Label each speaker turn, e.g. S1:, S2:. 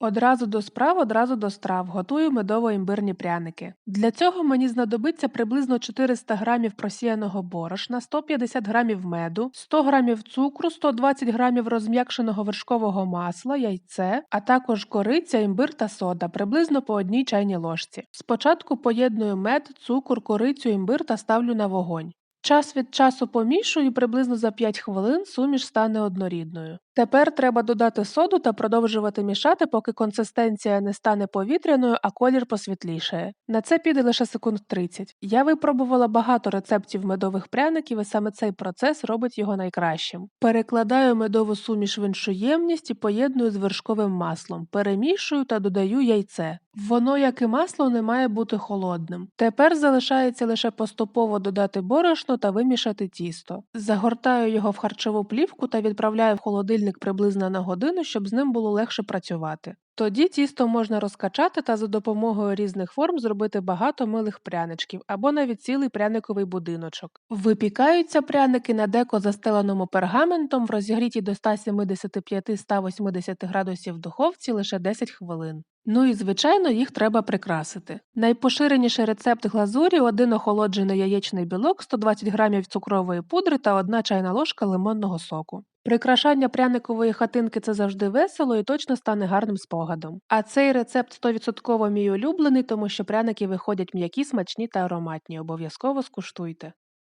S1: Одразу до справ, одразу до страв. Готую медово-імбирні пряники. Для цього мені знадобиться приблизно 400 грамів просіяного борошна, 150 грамів меду, 100 грамів цукру, 120 грамів розм'якшеного вершкового масла, яйце, а також кориця, імбир та сода, приблизно по одній чайній ложці. Спочатку поєдную мед, цукор, корицю, імбир та ставлю на вогонь. Час від часу помішую приблизно за 5 хвилин суміш стане однорідною. Тепер треба додати соду та продовжувати мішати, поки консистенція не стане повітряною, а колір посвітлішає. На це піде лише секунд 30. Я випробувала багато рецептів медових пряників, і саме цей процес робить його найкращим. Перекладаю медову суміш в іншу ємність і поєдную з вершковим маслом, перемішую та додаю яйце. Воно, як і масло, не має бути холодним. Тепер залишається лише поступово додати борошно та вимішати тісто. Загортаю його в харчову плівку та відправляю в холодильник приблизно на годину, щоб з ним було легше працювати. Тоді тісто можна розкачати та за допомогою різних форм зробити багато милих пряничків або навіть цілий пряниковий будиночок. Випікаються пряники на деко застеленому пергаментом в розігрітій до 175-180 градусів духовці лише 10 хвилин. Ну і звичайно їх треба прикрасити. Найпоширеніший рецепт глазурі один охолоджений яєчний білок, 120 грамів цукрової пудри та одна чайна ложка лимонного соку. Прикрашання пряникової хатинки це завжди весело і точно стане гарним спогадом. А цей рецепт 100% мій улюблений, тому що пряники виходять м'які, смачні та ароматні. Обов'язково скуштуйте.